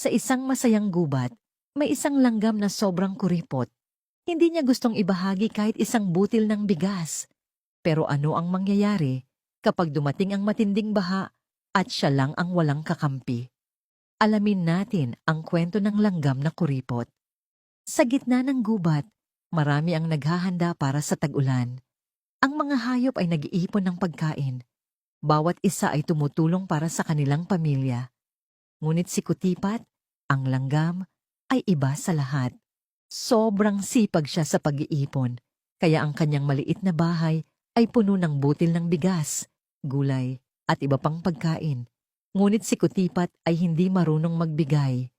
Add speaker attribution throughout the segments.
Speaker 1: Sa isang masayang gubat, may isang langgam na sobrang kuripot. Hindi niya gustong ibahagi kahit isang butil ng bigas. Pero ano ang mangyayari kapag dumating ang matinding baha at siya lang ang walang kakampi? Alamin natin ang kwento ng langgam na kuripot. Sa gitna ng gubat, marami ang naghahanda para sa tag-ulan. Ang mga hayop ay nag-iipon ng pagkain. Bawat isa ay tumutulong para sa kanilang pamilya. Ngunit si Kutipat, ang langgam, ay iba sa lahat. Sobrang sipag siya sa pag-iipon, kaya ang kanyang maliit na bahay ay puno ng butil ng bigas, gulay, at iba pang pagkain. Ngunit si Kutipat ay hindi marunong magbigay.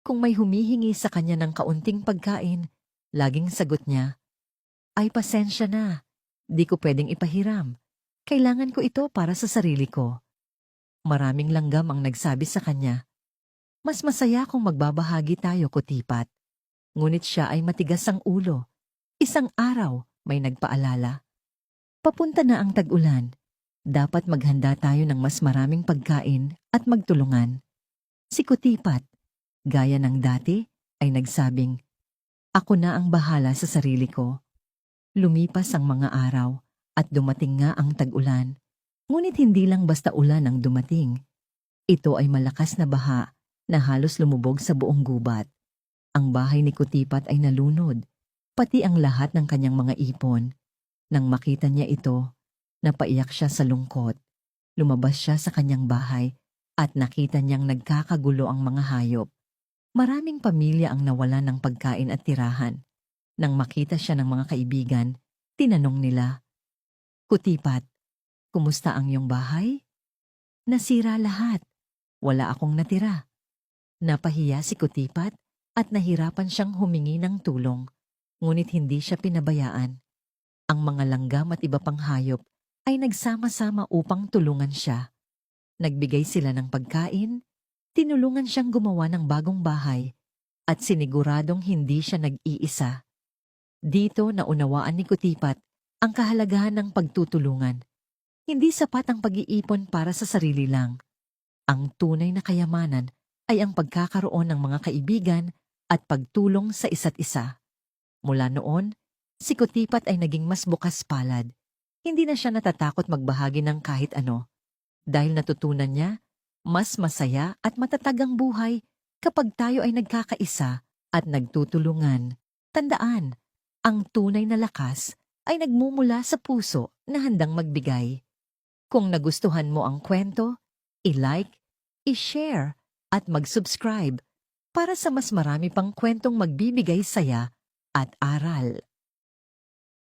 Speaker 1: Kung may humihingi sa kanya ng kaunting pagkain, laging sagot niya, Ay pasensya na, di ko pwedeng ipahiram. Kailangan ko ito para sa sarili ko. Maraming langgam ang nagsabi sa kanya, Mas masaya kung magbabahagi tayo, Kutipat. Ngunit siya ay matigas ang ulo. Isang araw, may nagpaalala. Papunta na ang tag-ulan. Dapat maghanda tayo ng mas maraming pagkain at magtulungan. Si Kutipat, gaya ng dati, ay nagsabing, Ako na ang bahala sa sarili ko. Lumipas ang mga araw at dumating nga ang tag-ulan. Ngunit hindi lang basta ulan ang dumating. Ito ay malakas na baha na halos lumubog sa buong gubat. Ang bahay ni Kutipat ay nalunod, pati ang lahat ng kanyang mga ipon. Nang makita niya ito, napaiyak siya sa lungkot. Lumabas siya sa kanyang bahay at nakita niyang nagkakagulo ang mga hayop. Maraming pamilya ang nawala ng pagkain at tirahan. Nang makita siya ng mga kaibigan, tinanong nila, Kutipat, kumusta ang iyong bahay? Nasira lahat. Wala akong natira. Napahiya si Kutipat at nahirapan siyang humingi ng tulong, ngunit hindi siya pinabayaan. Ang mga langgam at iba pang hayop ay nagsama-sama upang tulungan siya. Nagbigay sila ng pagkain, tinulungan siyang gumawa ng bagong bahay, at siniguradong hindi siya nag-iisa. Dito naunawaan ni Kutipat ang kahalagahan ng pagtutulungan. Hindi sapat ang pag-iipon para sa sarili lang. Ang tunay na kayamanan ay ang pagkakaroon ng mga kaibigan at pagtulong sa isa't isa. Mula noon, si Kutipat ay naging mas bukas palad. Hindi na siya natatakot magbahagi ng kahit ano. Dahil natutunan niya, mas masaya at matatag ang buhay kapag tayo ay nagkakaisa at nagtutulungan. Tandaan, ang tunay na lakas ay nagmumula sa puso na handang magbigay. Kung nagustuhan mo ang kwento, i-like, i-share, at mag-subscribe para sa mas marami pang kwentong magbibigay saya at aral.